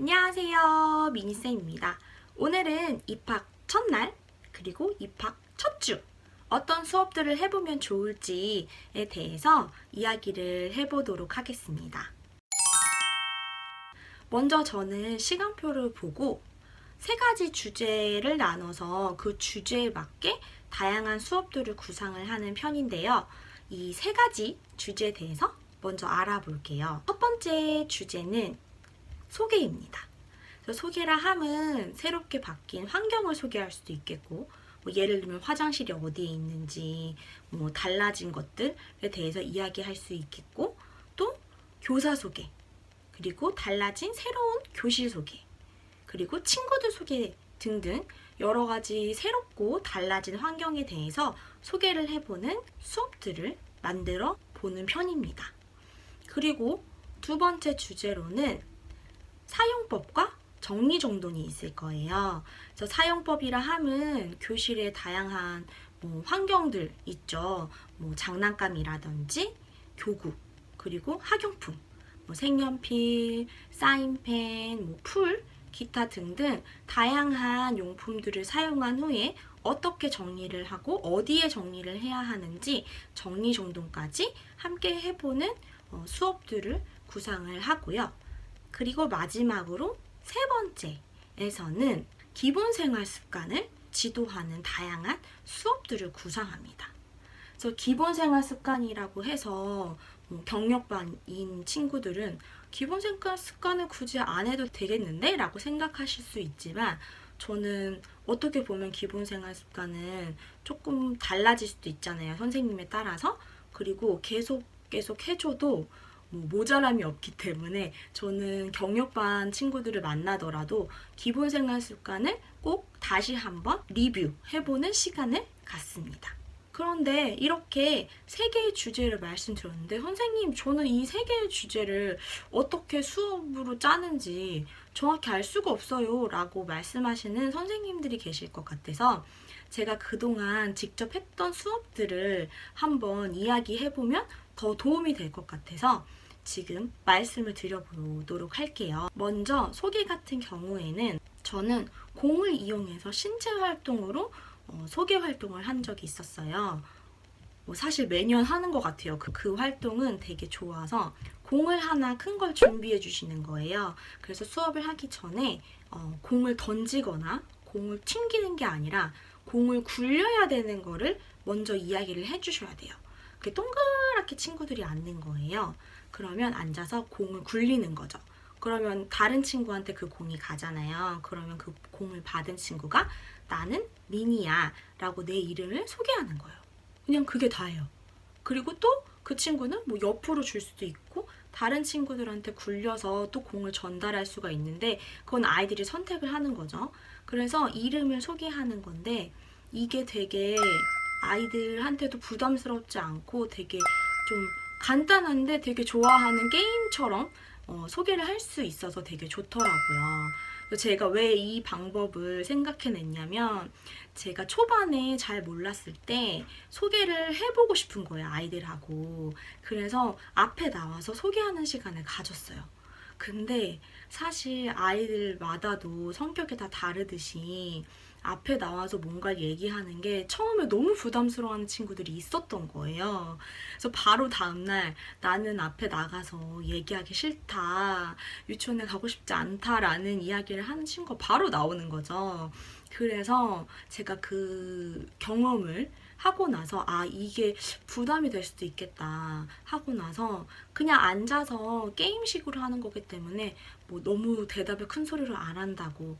안녕하세요. 미니쌤입니다. 오늘은 입학 첫날, 그리고 입학 첫 주, 어떤 수업들을 해보면 좋을지에 대해서 이야기를 해보도록 하겠습니다. 먼저 저는 시간표를 보고 세 가지 주제를 나눠서 그 주제에 맞게 다양한 수업들을 구상을 하는 편인데요. 이 세 가지 주제에 대해서 먼저 알아볼게요. 첫 번째 주제는 소개입니다. 소개라 함은 새롭게 바뀐 환경을 소개할 수도 있겠고, 뭐 예를 들면 화장실이 어디에 있는지, 뭐 달라진 것들에 대해서 이야기할 수 있겠고, 또 교사 소개, 그리고 달라진 새로운 교실 소개, 그리고 친구들 소개 등등 여러 가지 새롭고 달라진 환경에 대해서 소개를 해보는 수업들을 만들어 보는 편입니다. 그리고 두 번째 주제로는 사용법과 정리정돈이 있을 거예요. 그래서 사용법이라 함은 교실에 다양한 뭐 환경들 있죠. 뭐 장난감이라든지 교구, 그리고 학용품, 뭐 색연필, 사인펜, 뭐 풀, 기타 등등 다양한 용품들을 사용한 후에 어떻게 정리를 하고 어디에 정리를 해야 하는지 정리정돈까지 함께 해보는 어, 수업들을 구상을 하고요. 그리고 마지막으로 세 번째에서는 기본 생활 습관을 지도하는 다양한 수업들을 구상합니다. 그래서 기본 생활 습관이라고 해서 뭐 경력반인 친구들은 기본 생활 습관을 굳이 안 해도 되겠는데? 라고 생각하실 수 있지만 저는 어떻게 보면 기본 생활 습관은 조금 달라질 수도 있잖아요. 선생님에 따라서. 그리고 계속 계속 해줘도 뭐 모자람이 없기 때문에 저는 경력반 친구들을 만나더라도 기본 생활 습관을 꼭 다시 한번 리뷰해보는 시간을 갖습니다. 그런데 이렇게 세 개의 주제를 말씀드렸는데 선생님 저는 이 세 개의 주제를 어떻게 수업으로 짜는지 정확히 알 수가 없어요 라고 말씀하시는 선생님들이 계실 것 같아서 제가 그동안 직접 했던 수업들을 한번 이야기해보면 더 도움이 될 것 같아서 지금 말씀을 드려보도록 할게요. 먼저 소개 같은 경우에는 저는 공을 이용해서 신체 활동으로 어, 소개 활동을 한 적이 있었어요. 뭐 사실 매년 하는 것 같아요. 그, 그 활동은 되게 좋아서 공을 하나 큰 걸 준비해 주시는 거예요. 그래서 수업을 하기 전에 어, 공을 던지거나 공을 튕기는 게 아니라 공을 굴려야 되는 거를 먼저 이야기를 해 주셔야 돼요. 그게 동그랗게 친구들이 앉는 거예요. 그러면 앉아서 공을 굴리는 거죠. 그러면 다른 친구한테 그 공이 가잖아요. 그러면 그 공을 받은 친구가 나는 미니야 라고 내 이름을 소개하는 거예요. 그냥 그게 다예요. 그리고 또 그 친구는 뭐 옆으로 줄 수도 있고 다른 친구들한테 굴려서 또 공을 전달할 수가 있는데 그건 아이들이 선택을 하는 거죠. 그래서 이름을 소개하는 건데 이게 되게 아이들한테도 부담스럽지 않고 되게 좀 간단한데 되게 좋아하는 게임처럼 어, 소개를 할 수 있어서 되게 좋더라고요. 제가 왜 이 방법을 생각해냈냐면 제가 초반에 잘 몰랐을 때 소개를 해보고 싶은 거예요, 아이들하고. 그래서 앞에 나와서 소개하는 시간을 가졌어요. 근데 사실 아이들마다도 성격이 다 다르듯이 앞에 나와서 뭔가 얘기하는 게 처음에 너무 부담스러워하는 친구들이 있었던 거예요. 그래서 바로 다음날 나는 앞에 나가서 얘기하기 싫다, 유치원에 가고 싶지 않다라는 이야기를 하는 친구가 바로 나오는 거죠. 그래서 제가 그 경험을 하고 나서 아 이게 부담이 될 수도 있겠다 하고 나서 그냥 앉아서 게임식으로 하는 거기 때문에 뭐 너무 대답을 큰 소리로 안 한다고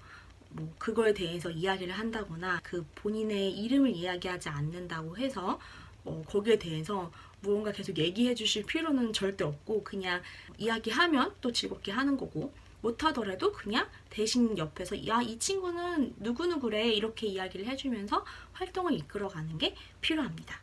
뭐 그거에 대해서 이야기를 한다거나 그 본인의 이름을 이야기하지 않는다고 해서 어, 거기에 대해서 무언가 계속 얘기해 주실 필요는 절대 없고 그냥 이야기하면 또 즐겁게 하는 거고 못하더라도 그냥 대신 옆에서 야 이 친구는 누구누구래 이렇게 이야기를 해주면서 활동을 이끌어가는 게 필요합니다.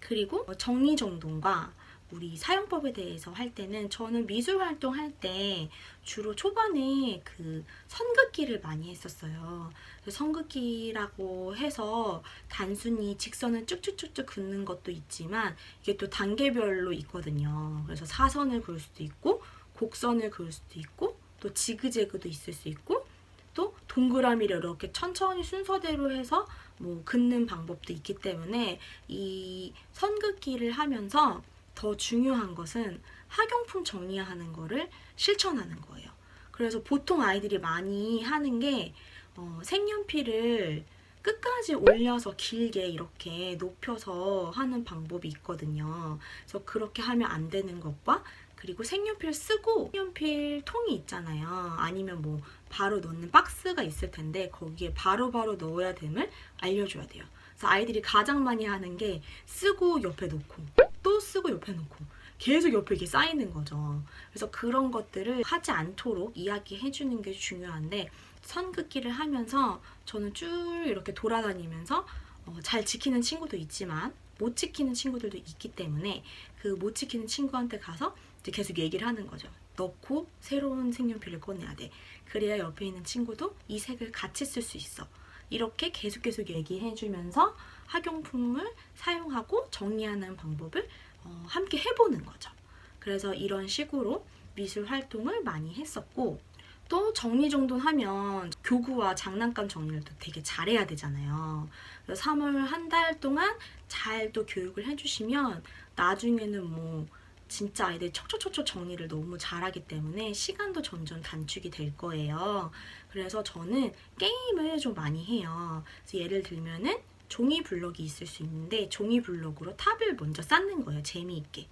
그리고 정리정돈과 우리 사용법에 대해서 할 때는 저는 미술 활동 할 때 주로 초반에 그 선긋기를 많이 했었어요. 선긋기라고 해서 단순히 직선을 쭉쭉쭉쭉 긋는 것도 있지만 이게 또 단계별로 있거든요. 그래서 사선을 그을 수도 있고 곡선을 그을 수도 있고 또 지그재그도 있을 수 있고 또 동그라미를 이렇게 천천히 순서대로 해서 뭐 긋는 방법도 있기 때문에 이 선긋기를 하면서 더 중요한 것은 학용품 정리하는 거를 실천하는 거예요. 그래서 보통 아이들이 많이 하는 게 어, 색연필을 끝까지 올려서 길게 이렇게 높여서 하는 방법이 있거든요. 그래서 그렇게 하면 안 되는 것과 그리고 색연필 쓰고 색연필 통이 있잖아요. 아니면 뭐 바로 넣는 박스가 있을 텐데 거기에 바로바로 넣어야 됨을 알려줘야 돼요. 그래서 아이들이 가장 많이 하는 게 쓰고 옆에 놓고 또 쓰고 옆에 놓고 계속 옆에 이게 쌓이는 거죠. 그래서 그런 것들을 하지 않도록 이야기해 주는 게 중요한데 선긋기를 하면서 저는 쭉 이렇게 돌아다니면서 어, 잘 지키는 친구도 있지만 못 지키는 친구들도 있기 때문에 그 못 지키는 친구한테 가서 계속 얘기를 하는 거죠. 넣고 새로운 색연필을 꺼내야 돼. 그래야 옆에 있는 친구도 이 색을 같이 쓸 수 있어. 이렇게 계속 계속 얘기해 주면서 학용품을 사용하고 정리하는 방법을 어, 함께 해보는 거죠. 그래서 이런 식으로 미술 활동을 많이 했었고 또 정리정돈하면 교구와 장난감 정리를 또 되게 잘해야 되잖아요. 그래서 3월 한 달 동안 잘 또 교육을 해주시면 나중에는 뭐 진짜 아이들 척척척척 정리를 너무 잘하기 때문에 시간도 점점 단축이 될 거예요. 그래서 저는 게임을 좀 많이 해요. 예를 들면은 종이 블럭이 있을 수 있는데 종이 블럭으로 탑을 먼저 쌓는 거예요. 재미있게.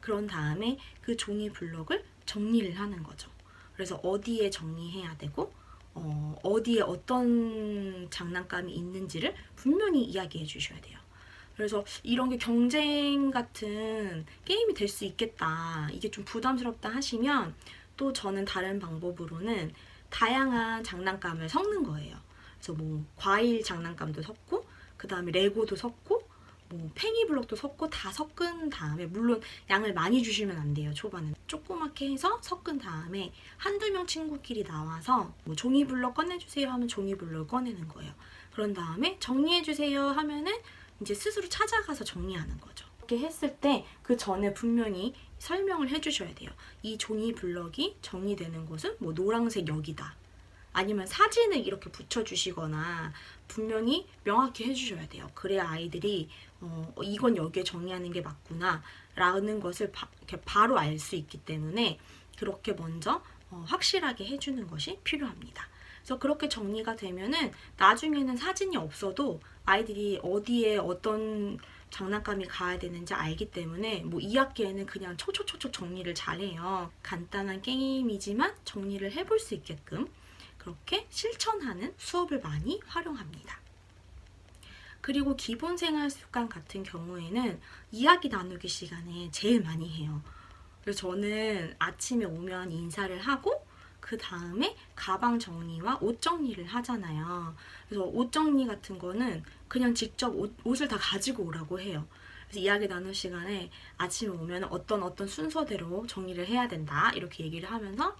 그런 다음에 그 종이 블럭을 정리를 하는 거죠. 그래서 어디에 정리해야 되고 어, 어디에 어떤 장난감이 있는지를 분명히 이야기해 주셔야 돼요. 그래서 이런 게 경쟁 같은 게임이 될 수 있겠다. 이게 좀 부담스럽다 하시면 또 저는 다른 방법으로는 다양한 장난감을 섞는 거예요. 그래서 뭐 과일 장난감도 섞고 그 다음에 레고도 섞고 뭐 팽이 블록도 섞고 다 섞은 다음에 물론 양을 많이 주시면 안 돼요 초반에 조그맣게 해서 섞은 다음에 한두 명 친구끼리 나와서 뭐 종이 블록 꺼내주세요 하면 종이 블록 꺼내는 거예요 그런 다음에 정리해주세요 하면은 이제 스스로 찾아가서 정리하는 거죠 이렇게 했을 때 그 전에 분명히 설명을 해주셔야 돼요 이 종이 블럭이 정리되는 곳은 뭐 노란색 여기다 아니면 사진을 이렇게 붙여주시거나 분명히 명확히 해주셔야 돼요. 그래야 아이들이 어, 이건 여기에 정리하는 게 맞구나 라는 것을 바, 이렇게 바로 알 수 있기 때문에 그렇게 먼저 어, 확실하게 해주는 것이 필요합니다. 그래서 그렇게 정리가 되면은 나중에는 사진이 없어도 아이들이 어디에 어떤 장난감이 가야 되는지 알기 때문에 뭐 2학기에는 그냥 초초초초 정리를 잘해요. 간단한 게임이지만 정리를 해볼 수 있게끔 그렇게 실천하는 수업을 많이 활용합니다. 그리고 기본 생활 습관 같은 경우에는 이야기 나누기 시간에 제일 많이 해요. 그래서 저는 아침에 오면 인사를 하고 그 다음에 가방 정리와 옷 정리를 하잖아요. 그래서 옷 정리 같은 거는 그냥 직접 옷, 옷을 다 가지고 오라고 해요. 그래서 이야기 나눌 시간에 아침에 오면 어떤 어떤 순서대로 정리를 해야 된다 이렇게 얘기를 하면서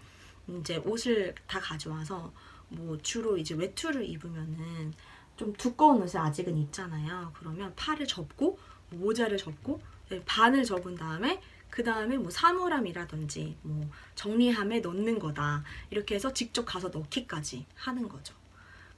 이제 옷을 다 가져와서 뭐 주로 이제 외투를 입으면은 좀 두꺼운 옷을 아직은 입잖아요. 그러면 팔을 접고 뭐 모자를 접고 네, 반을 접은 다음에 그 다음에 뭐 사물함이라든지 뭐 정리함에 넣는 거다 이렇게 해서 직접 가서 넣기까지 하는 거죠.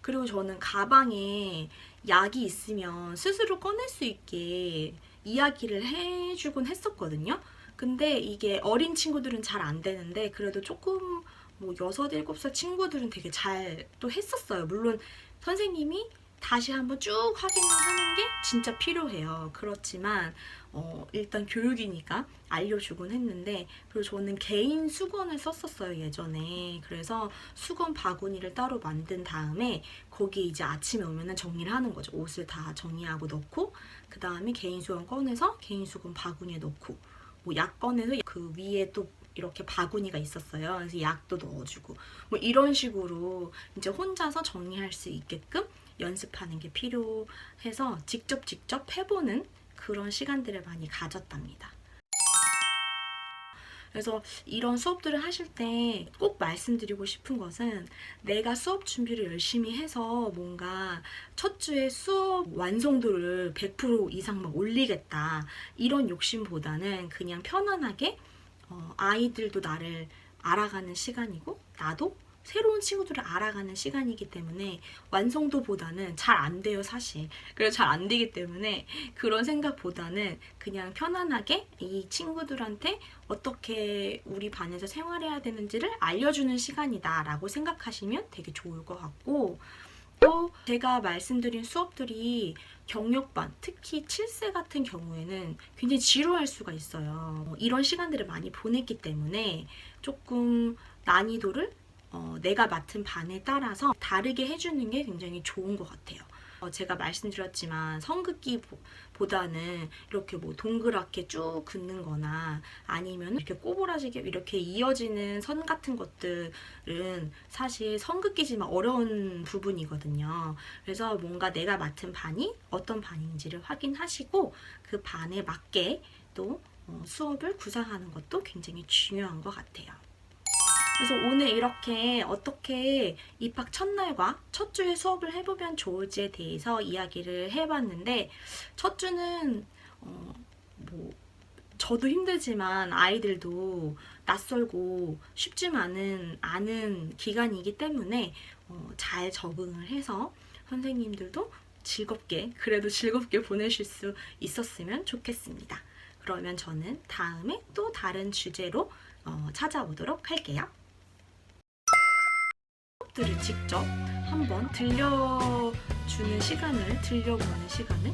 그리고 저는 가방에 약이 있으면 스스로 꺼낼 수 있게 이야기를 해주곤 했었거든요. 근데 이게 어린 친구들은 잘 안 되는데 그래도 조금 뭐 여섯 일곱 살 친구들은 되게 잘 또 했었어요. 물론 선생님이 다시 한번 쭉 확인을 하는 게 진짜 필요해요. 그렇지만 어, 일단 교육이니까 알려주곤 했는데 그리고 저는 개인 수건을 썼었어요 예전에 그래서 수건 바구니를 따로 만든 다음에 거기 이제 아침에 오면은 정리를 하는 거죠 옷을 다 정리하고 넣고 그 다음에 개인 수건 꺼내서 개인 수건 바구니에 넣고 뭐 약 꺼내서 그 위에 또 이렇게 바구니가 있었어요. 그래서 약도 넣어주고 뭐 이런 식으로 이제 혼자서 정리할 수 있게끔 연습하는 게 필요해서 직접 직접 해보는 그런 시간들을 많이 가졌답니다. 그래서 이런 수업들을 하실 때 꼭 말씀드리고 싶은 것은 내가 수업 준비를 열심히 해서 뭔가 첫 주에 수업 완성도를 100% 이상 막 올리겠다 이런 욕심보다는 그냥 편안하게 어, 아이들도 나를 알아가는 시간이고 나도 새로운 친구들을 알아가는 시간이기 때문에 완성도보다는 잘 안 돼요, 사실. 그래서 잘 안 되기 때문에 그런 생각보다는 그냥 편안하게 이 친구들한테 어떻게 우리 반에서 생활해야 되는지를 알려주는 시간이다라고 생각하시면 되게 좋을 것 같고 또 제가 말씀드린 수업들이 경력반, 특히 7세 같은 경우에는 굉장히 지루할 수가 있어요. 이런 시간들을 많이 보냈기 때문에 조금 난이도를 어, 내가 맡은 반에 따라서 다르게 해주는 게 굉장히 좋은 것 같아요. 어, 제가 말씀드렸지만 성극기보다는 이렇게 뭐 동그랗게 쭉 긋는 거나 아니면 이렇게 꼬부라지게 이렇게 이어지는 선 같은 것들은 사실 성극기지만 어려운 부분이거든요. 그래서 뭔가 내가 맡은 반이 어떤 반인지를 확인하시고 그 반에 맞게 또 어, 수업을 구상하는 것도 굉장히 중요한 것 같아요. 그래서 오늘 이렇게 어떻게 입학 첫날과 첫 주에 수업을 해보면 좋을지에 대해서 이야기를 해봤는데 첫 주는 어, 뭐 저도 힘들지만 아이들도 낯설고 쉽지만은 않은 기간이기 때문에 어, 잘 적응을 해서 선생님들도 즐겁게 그래도 즐겁게 보내실 수 있었으면 좋겠습니다. 그러면 저는 다음에 또 다른 주제로 어, 찾아오도록 할게요. 수업들을 직접 한번 들려주는 시간을 들려보는 시간을